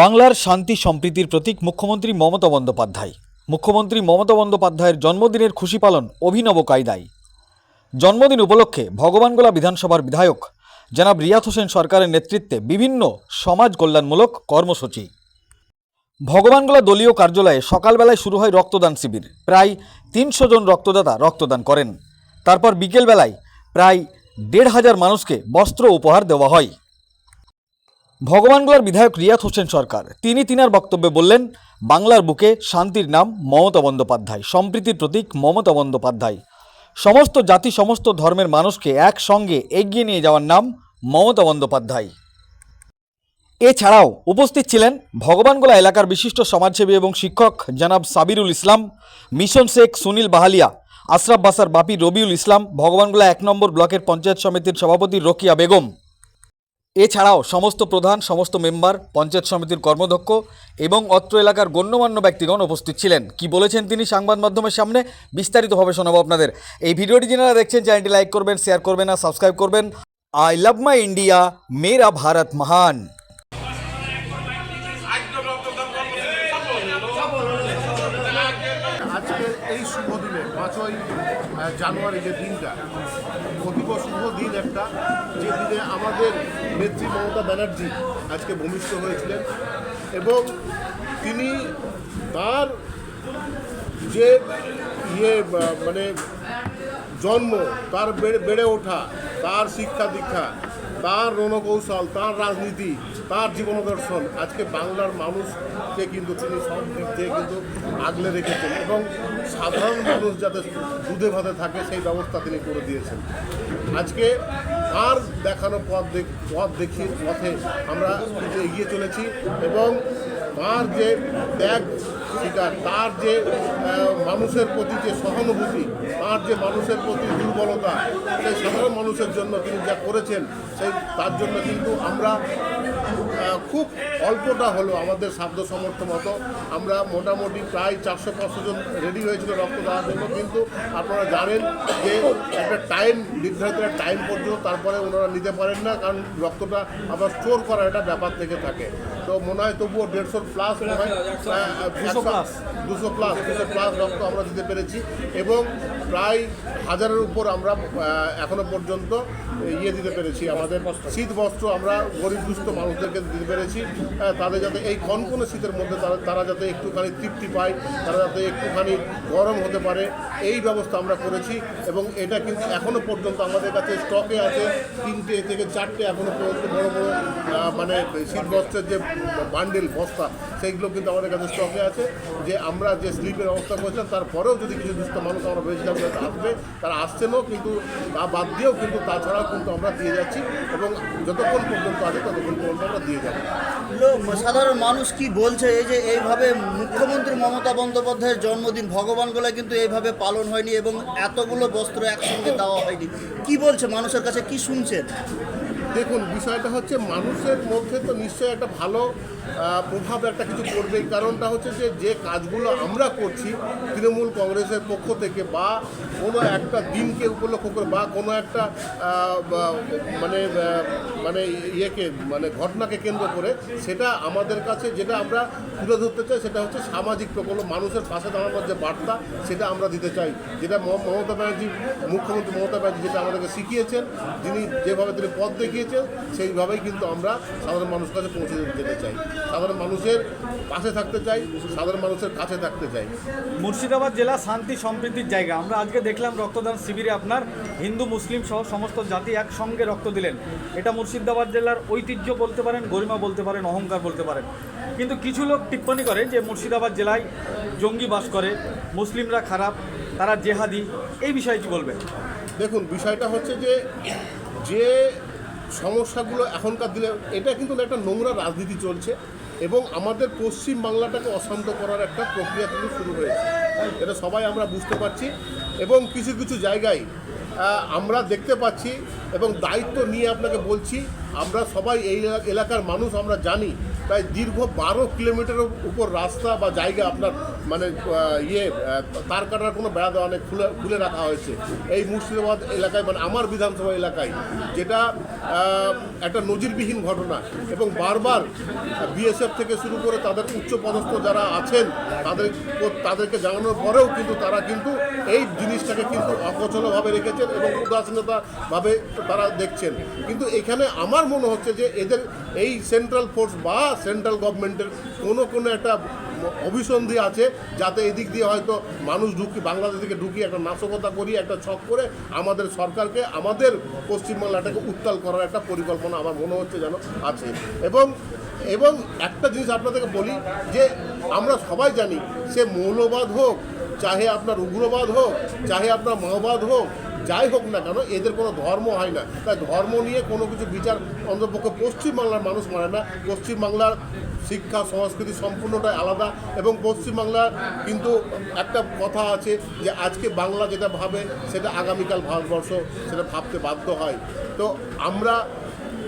বাংলার শান্তি সম্প্রীতির প্রতীক মুখ্যমন্ত্রী মমতা বন্দ্যোপাধ্যায়। মুখ্যমন্ত্রী মমতা বন্দ্যোপাধ্যায়ের জন্মদিনের খুশি পালন অভিনব কায়দায়। জন্মদিন উপলক্ষে ভগবানগোলা বিধানসভার বিধায়ক জনাব রিয়াত হোসেন সরকারের নেতৃত্বে বিভিন্ন সমাজ কল্যাণমূলক কর্মসূচি। ভগবানগোলা দলীয় কার্যালয়ে সকালবেলায় শুরু হয় রক্তদান শিবির। প্রায় তিনশো জন রক্তদাতা রক্তদান করেন। তারপর বিকেলবেলায় প্রায় দেড় হাজার মানুষকে বস্ত্র উপহার দেওয়া হয়। ভগবানগোলার বিধায়ক রিয়াত হোসেন সরকার। তিনি তিনার বক্তব্যে বললেন, বাংলার বুকে শান্তির নাম মমতা বন্দ্যোপাধ্যায়, সম্প্রীতির প্রতীক মমতা বন্দ্যোপাধ্যায়। সমস্ত জাতি, সমস্ত ধর্মের মানুষকে একসঙ্গে এগিয়ে নিয়ে যাওয়ার নাম মমতা বন্দ্যোপাধ্যায়। এছাড়াও উপস্থিত ছিলেন ভগবানগোলা এলাকার বিশিষ্ট সমাজসেবী এবং শিক্ষক জনাব সাবিরুল ইসলাম, মিশন শেখ সুনীল বাহালিয়া, আশরাফ বাসার বাপি রবিউল ইসলাম ভগবানগোলা এক নম্বর ব্লকের পঞ্চায়েত সমিতির সভাপতি রকিয়া বেগম। এছাড়াও সমস্ত প্রধান, সমস্ত মেম্বার, পঞ্চায়েত সমিতির কর্মধ্যক্ষ এবং অত্র এলাকার গণ্যমান্য ব্যক্তিগণ উপস্থিত ছিলেন। কি বলেছেন তিনি সংবাদ মাধ্যমের সামনে, বিস্তারিতভাবে শোনাবো আপনাদের। এই ভিডিওটি যারা দেখছেন, চ্যানেলটি লাইক করবেন, শেয়ার করবেন আর সাবস্ক্রাইব করবেন। আই লাভ মাই ইন্ডিয়া, মেরা ভারত মহান। এই শুভ দিনে, পাঁচই জানুয়ারি যে দিনটা, অতীব শুভ দিন একটা, যে দিনে আমাদের নেত্রী মমতা ব্যানার্জি আজকে ভূমিষ্ঠ হয়েছিলেন। এবং তিনি তার যে ইয়ে মানে জন্ম, তার বেড়ে ওঠা, তার শিক্ষা দীক্ষা, তার রণকৌশল, তার রাজনীতি, তার জীবন দর্শন, আজকে বাংলার মানুষকে কিন্তু তিনি সব দিক থেকে কিন্তু আগলে রেখেছেন এবং সাধারণ মানুষ যাতে দুধে ভাতে থাকে, সেই ব্যবস্থা তিনি করে দিয়েছেন। আজকে তার দেখানো পথ পথ দেখিয়ে পথে আমরা কিন্তু এগিয়ে চলেছি এবং তার যে ত্যাগ তার যে মানুষের প্রতি যে সহানুভূতি তার যে মানুষের প্রতি দুর্বলতা সেই সাধারণ মানুষের জন্য তিনি যা করেছেন সেই তার জন্য কিন্তু আমরা খুব অল্পটা হলো আমাদের সাধ্য সামর্থ্য মতো আমরা মোটামুটি প্রায় চারশো পাঁচশো জন রেডি হয়েছিল রক্ত দেওয়ার জন্য। কিন্তু আপনারা জানেন যে একটা টাইম নির্ধারিত একটা টাইম পর্যন্ত তারপরে ওনারা নিতে পারেন না কারণ রক্তটা আবার স্টোর করার একটা ব্যাপার থেকে থাকে। তো মনে হয় তবুও দেড়শোর প্লাস মনে হয় দুশো প্লাস দুশো প্লাস দুশো প্লাস রক্ত আমরা দিতে পেরেছি। এবং প্রায় হাজারের উপর আমরা এখনও পর্যন্ত ইয়ে দিতে পেরেছি। আমাদের শীত বস্ত্র আমরা গরিব দুস্থ মানুষদেরকে দিতে পেরেছি। তাদের যাতে এই কনকনে শীতের মধ্যে তারা তারা যাতে একটুখানি তৃপ্তি পায়, তারা যাতে একটুখানি গরম হতে পারে, এই ব্যবস্থা আমরা করেছি এবং এটা কিন্তু এখনও পর্যন্ত আমাদের কাছে স্টকে আছে। তিনটে থেকে চারটে এখনও পর্যন্ত বড় বড় মানে শীত বস্ত্রের যে বান্ডেল বস্তা, সেইগুলো কিন্তু আমাদের কাছে স্টকে আছে। যে আমরা যে স্লিপের ব্যবস্থা করেছিলাম তারপরেও যদি কিছু দুস্থ মানুষ আমরা যে আসবে, তারা আসছেনও কিন্তু বাদ দিয়েও কিন্তু তাছাড়াও কিন্তু আমরা দিয়ে যাচ্ছি এবং যতক্ষণ পর্যন্ত আছে ততক্ষণ পর্যন্ত আমরা দিয়ে যাব। সাধারণ মানুষ কি বলছে এই যে এইভাবে মুখ্যমন্ত্রী মমতা বন্দ্যোপাধ্যায়ের জন্মদিন ভগবানগুলো কিন্তু এইভাবে পালন হয়নি এবং এতগুলো বস্ত্র একসঙ্গে দেওয়া হয়নি। কি বলছে মানুষের কাছে? কি শুনছেন? দেখুন বিষয়টা হচ্ছে মানুষের মধ্যে তো নিশ্চয়ই একটা ভালো প্রভাব একটা কিছু পড়বেই। কারণটা হচ্ছে যে যে কাজগুলো আমরা করছি তৃণমূল কংগ্রেসের পক্ষ থেকে বা কোনো একটা দিনকে উপলক্ষ করে বা কোনো একটা মানে মানে ইয়েকে মানে ঘটনাকে কেন্দ্র করে, সেটা আমাদের কাছে যেটা আমরা তুলে ধরতে চাই, সেটা হচ্ছে সামাজিক প্রকল্প, মানুষের পাশে দাঁড়ানোর যে বার্তা, সেটা আমরা দিতে চাই। যেটা মমতা ব্যানার্জি, মুখ্যমন্ত্রী মমতা ব্যানার্জি যেটা আমাদেরকে শিখিয়েছেন, যিনি যেভাবে তিনি পথ দেখিয়েছেন, সেইভাবেই কিন্তু আমরা সাধারণ মানুষের কাছে পৌঁছে যেতে চাই। সাধারণ মানুষের পাশে থাকতে চাই সাধারণ মানুষের কাছে থাকতে চাই। মুর্শিদাবাদ জেলা শান্তি সম্প্রীতির জায়গা। আমরা আজকে দেখলাম রক্তদান শিবিরে আপনার হিন্দু মুসলিম সহ সমস্ত জাতি একসঙ্গে রক্ত দিলেন। এটা মুর্শিদাবাদ জেলার ঐতিহ্য বলতে পারেন গরিমা বলতে পারেন অহংকার বলতে পারেন। কিন্তু কিছু লোক টিপ্পণী করে যে মুর্শিদাবাদ জেলায় জঙ্গি বাস করে মুসলিমরা খারাপ তারা জেহাদি এই বিষয়ে কি বলবেন? দেখুন বিষয়টা হচ্ছে যে যে সমস্যাগুলো এখনকার দিনে, এটা কিন্তু একটা নোংরা রাজনীতি চলছে এবং আমাদের পশ্চিম বাংলাটাকে অশান্ত করার একটা প্রক্রিয়া কিন্তু শুরু হয়েছে। এটা সবাই আমরা বুঝতে পারছি এবং কিছু কিছু জায়গায় আমরা দেখতে পাচ্ছি এবং দায়িত্ব নিয়ে আপনাকে বলছি, আমরা সবাই এই এলাকার মানুষ, আমরা জানি, প্রায় দীর্ঘ বারো কিলোমিটারের উপর রাস্তা বা জায়গা আপনার মানে ইয়ে তার কাটার কোনো বেড়া দেওয়া নেই, খুলে খুলে রাখা হয়েছে। এই মুর্শিদাবাদ এলাকায় মানে আমার বিধানসভা এলাকায়, যেটা একটা নজিরবিহীন ঘটনা এবং বারবার বিএসএফ থেকে শুরু করে তাদের উচ্চপদস্থ যারা আছেন, তাদের, তাদেরকে জানানোর পরেও কিন্তু তারা কিন্তু এই জিনিসটাকে কিন্তু অকচলভাবে রেখেছেন এবং উদাসীনতাভাবে তারা দেখছেন। কিন্তু এখানে আমার মনে হচ্ছে যে এদের এই সেন্ট্রাল ফোর্স বা সেন্ট্রাল গভর্নমেন্টের কোনো কোনো একটা অভিসন্ধি আছে, যাতে এদিক দিয়ে হয়তো মানুষ ঢুকি, বাংলাদেশ থেকে ঢুকিয়ে একটা নাশকতা করি, একটা ছক করে আমাদের সরকারকে, আমাদের পশ্চিমবাংলাটাকে উত্তাল করার একটা পরিকল্পনা আমার মনে হচ্ছে যেন আছে। এবং এবং একটা জিনিস আপনাদেরকে বলি, যে আমরা সবাই জানি, সে মৌলবাদ হোক, চাহে আপনার উগ্রবাদ হোক, চাহে আপনার মাওবাদ হোক যাই হোক না কেন, এদের কোনো ধর্ম হয় না। তাই ধর্ম নিয়ে কোনো কিছু বিচার অন্তপক্ষে পশ্চিমবাংলার মানুষ মানে না। পশ্চিমবাংলার শিক্ষা, সংস্কৃতি সম্পূর্ণটাই আলাদা এবং পশ্চিমবাংলার কিন্তু একটা কথা আছে যে আজকে বাংলা যেটা ভাবে, সেটা আগামীকাল ভারতবর্ষ সেটা ভাবতে বাধ্য হয়। তো আমরা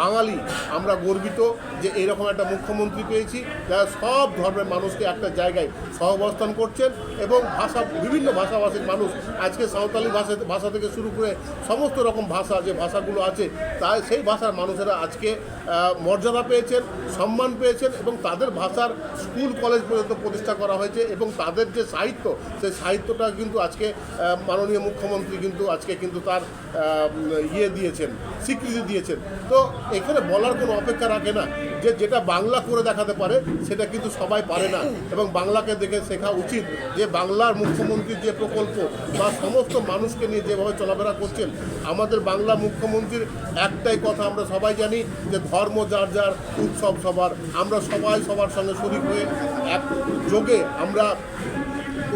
বাঙালি, আমরা গর্বিত যে এরকম একটা মুখ্যমন্ত্রী পেয়েছি, যারা সব ধর্মের মানুষকে একটা জায়গায় সহাবস্থান করছেন এবং ভাষা, বিভিন্ন ভাষাভাষীর মানুষ আজকে সাঁওতালি ভাষা ভাষা থেকে শুরু করে সমস্ত রকম ভাষা যে ভাষাগুলো আছে, তাই সেই ভাষার মানুষেরা আজকে মর্যাদা পেয়েছেন, সম্মান পেয়েছেন এবং তাদের ভাষার স্কুল, কলেজ পর্যন্ত প্রতিষ্ঠা করা হয়েছে এবং তাদের যে সাহিত্য, সেই সাহিত্যটা কিন্তু আজকে মাননীয় মুখ্যমন্ত্রী কিন্তু আজকে কিন্তু তার ইয়ে দিয়েছেন, স্বীকৃতি দিয়েছেন। তো এখানে বলার কোনো অপেক্ষা রাখে না যে যেটা বাংলা করে দেখাতে পারে, সেটা কিন্তু সবাই পারে না। এবং বাংলাকে দেখে শেখা উচিত যে বাংলার মুখ্যমন্ত্রীর যে প্রকল্প বা সমস্ত মানুষকে নিয়ে যেভাবে চলাফেরা করছেন, আমাদের বাংলা মুখ্যমন্ত্রীর একটাই কথা আমরা সবাই জানি যে ধর্ম যার যার উৎসব সবার। আমরা সবাই সবার সঙ্গে শরিক হয়ে এক যোগে আমরা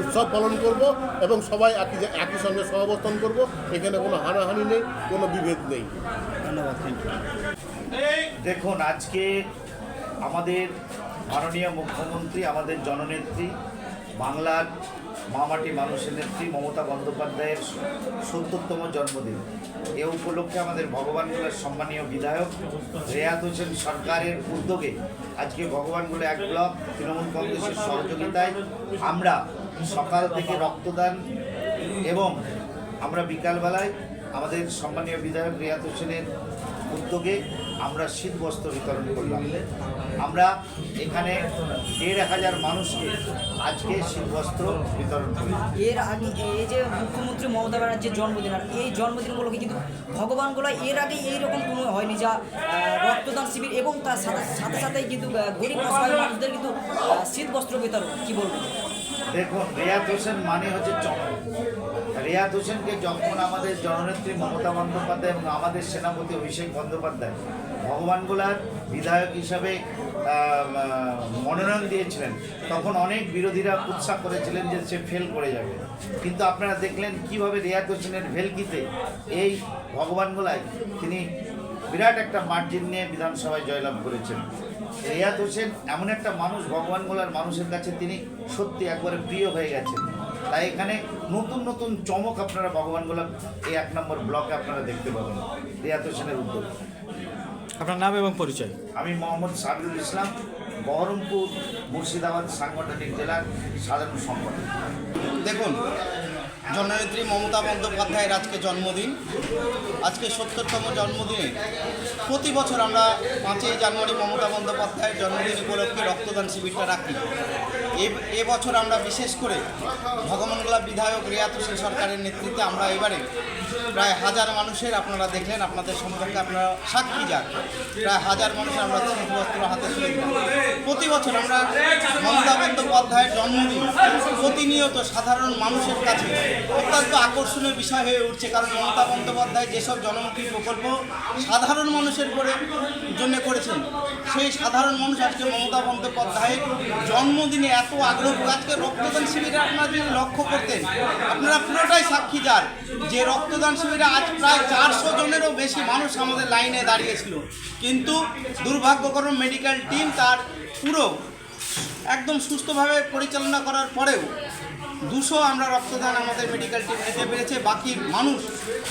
উৎসব পালন করব এবং সবাই একই একই সঙ্গে সহাবস্থান করব। এখানে কোনো হানাহানি নেই, কোনো বিভেদ নেই। ধন্যবাদ দেখুন, আজকে আমাদের মাননীয় মুখ্যমন্ত্রী, আমাদের জননেত্রী বাংলার মামাটি মানুষের নেত্রী মমতা বন্দ্যোপাধ্যায়ের সত্তরতম জন্মদিন। এ উপলক্ষে আমাদের ভগবানগুলার সম্মানীয় বিধায়ক রেয়াত হোসেন সরকারের উদ্যোগে আজকে ভগবানগুলো এক ব্লক তৃণমূল কংগ্রেসের সহযোগিতায় আমরা সকাল থেকে রক্তদান এবং আমরা বিকালবেলায় আমাদের সম্মানীয় বিধায়ক রিয়াত হোসেনের উদ্যোগে আমরা শীত বস্ত্র বিতরণ করলাম। আমরা এখানে দেড় হাজার মানুষকে আজকে শীত বস্ত্র বিতরণ করলাম এর আগে এই যে মুখ্যমন্ত্রী মমতা ব্যানার্জির জন্মদিন আর এই জন্মদিনগুলোকে কিন্তু ভগবানগুলো এর আগে এইরকম কোনো হয়নি যা রক্তদান শিবির এবং তার সাথে সাথে সাথেই কিন্তু গরিব অসহায় মানুষদের কিন্তু শীত বস্ত্র বিতরণ কি বলব দেখুন রিয়াত হোসেন মানে হচ্ছে চমক রিয়াত হোসেনকে যখন আমাদের জননেত্রী মমতা বন্দ্যোপাধ্যায় এবং আমাদের সেনাপতি অভিষেক বন্দ্যোপাধ্যায় ভগবান গোলার বিধায়ক হিসাবে মনোনয়ন দিয়েছিলেন, তখন অনেক বিরোধীরা উৎসাহ করেছিলেন যে সে ফেল করে যাবে। কিন্তু আপনারা দেখলেন কীভাবে রিয়াত হোসেনের ভেলকিতে এই ভগবান গোলায় তিনি বিরাট একটা মার্জিন নিয়ে বিধানসভায় জয়লাভ করেছেন। রিয়াদ হোসেন এমন একটা মানুষ, ভগবান গোলার মানুষের কাছে তিনি সত্যি একবারে প্রিয় হয়ে গেছেন। তাই এখানে নতুন নতুন চমক আপনারা ভগবান গোলাপ এই এক নম্বর ব্লকে আপনারা দেখতে পাবেন। রিয়াদ হোসেনের উদ্যোগ। আপনার নাম এবং পরিচয়। আমি মোহাম্মদ সাবিরুল ইসলাম বহরমপুর মুর্শিদাবাদ সাংগঠনিক জেলার সাধারণ সম্পাদক। দেখুন জননেত্রী মমতা বন্দ্যোপাধ্যায়ের আজকে জন্মদিন। আজকে সত্তরতম জন্মদিনে প্রতি বছর আমরা পাঁচই জানুয়ারি মমতা বন্দ্যোপাধ্যায়ের জন্মদিন উপলক্ষে রক্তদান শিবিরটা রাখি। এবছর আমরা বিশেষ করে ভগবানগোলা বিধায়ক রিয়াত হোসেন সরকারের নেতৃত্বে আমরা এবারে প্রায় হাজার মানুষের আপনারা দেখলেন, আপনাদের সম্পর্কে আপনারা সাক্ষী যান প্রায় হাজার মানুষের আমরা শীতবস্ত্র হাতে প্রতি বছর আমরা মমতা বন্দ্যোপাধ্যায়ের জন্মদিন প্রতিনিয়ত সাধারণ মানুষের কাছে অত্যন্ত আকর্ষণীয় বিষয় হয়ে উঠছে, কারণ মমতা বন্দ্যোপাধ্যায় যেসব জনমুখী প্রকল্প সাধারণ মানুষের করে জন্য করেছেন, সেই সাধারণ মানুষ আজকে মমতা বন্দ্যোপাধ্যায়ের জন্মদিনে এত আগ্রহ আজকে রক্তদান শিবিরে আপনারা যদি লক্ষ্য করতেন, আপনারা পুরোটাই সাক্ষী যার যে রক্তদান শিবিরে আজ প্রায় চারশো জনেরও বেশি মানুষ আমাদের লাইনে দাঁড়িয়েছিল। কিন্তু দুর্ভাগ্যক্রম মেডিকেল টিম তার পুরো একদম সুস্থভাবে পরিচালনা করার পরেও দুশো আমরা রক্তদান আমাদের মেডিকেল টিম নিতে পেরেছে। বাকি মানুষ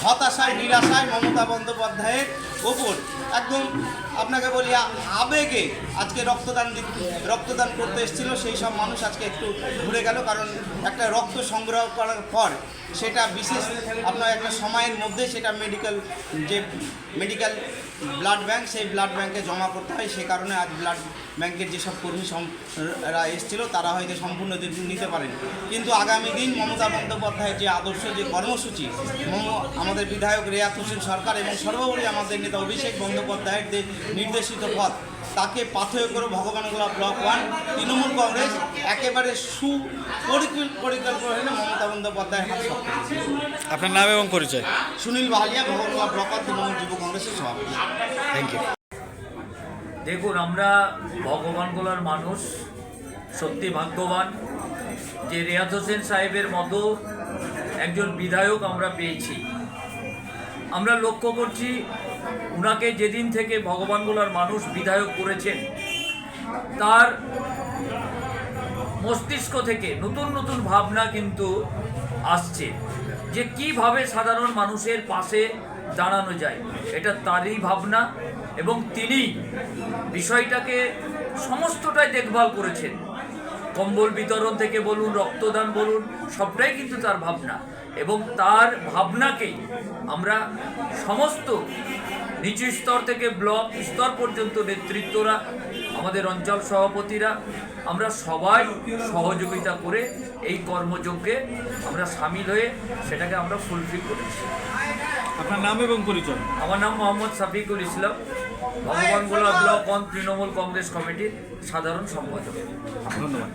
হতাশায়, নিরাশায় মমতা বন্দ্যোপাধ্যায়ের ওপর একদম আপনাকে বলি, আবেগে আজকে রক্তদান রক্তদান করতে এসেছিল, সেই সব মানুষ আজকে একটু ঘুরে গেল, কারণ একটা রক্ত সংগ্রহ করার পর সেটা বিশেষ আপনার একটা সময়ের মধ্যে সেটা মেডিকেল যে মেডিকেল ব্লাড ব্যাংক সেই ব্লাড ব্যাংকে জমা করতে হয়। সে কারণে আজ ব্লাড ব্যাংকের যেসব কর্মী রা এসেছিল, তারা হয়তো সম্পূর্ণ নিতে পারেন। কিন্তু আগামী দিন মমতা বন্দ্যোপাধ্যায়ের যে আদর্শ, যে কর্মসূচি আমাদের বিধায়ক রেয়াত হোসেন সরকার এবং সর্বোপরি আমাদের নেতা অভিষেক বন্দ্যোপাধ্যায়ের যে নির্দেশিত পথ। তাকে পাথেয় করে ভগবানগোলা ব্লক ওয়ান তৃণমূল কংগ্রেস একেবারে সুপরিকল্পনা মমতা বন্দ্যোপাধ্যায়ের হাত। আপনার নাম এবং পরিচয়? সুনীল বাহালিয়া ভগবানগোলা ব্লক ওয়ান তৃণমূল যুব কংগ্রেসের সভাপতি। থ্যাংক ইউ দেখুন আমরা ভগবানগোলার মানুষ সত্যি ভাগ্যবান যে রেয়াত হোসেন সাহেবের মতো একজন বিধায়ক আমরা পেয়েছি। আমরা লক্ষ্য করছি উনাকে যেদিন থেকে ভগবানগোলার মানুষ বিধায়ক করেছেন, তার মস্তিষ্ক থেকে নতুন নতুন ভাবনা কিন্তু আসছে যে কীভাবে সাধারণ মানুষের পাশে দাঁড়ানো যায়। এটা তারই ভাবনা এবং তিনি বিষয়টাকে সমস্তটাই দেখভাল করেছেন। কম্বল বিতরণ থেকে বলুন, রক্তদান বলুন, সবটাই কিন্তু তার ভাবনা এবং তার ভাবনাকেই আমরা সমস্ত নিচু স্তর থেকে ব্লক স্তর পর্যন্ত নেতৃত্বরা আমাদের অঞ্চল সভাপতিরা আমরা সবাই সহযোগিতা করে এই কর্মযজ্ঞে আমরা সামিল হয়ে সেটাকে আমরা ফুলফিল করেছি। আপনার নাম এবং পরিচয়? আমার নাম মোহাম্মদ সাফিকুল ইসলাম। ভগবান ভগবানগোলা ব্লক অন তৃণমূল কংগ্রেস কমিটির সাধারণ সম্পাদক। ধন্যবাদ।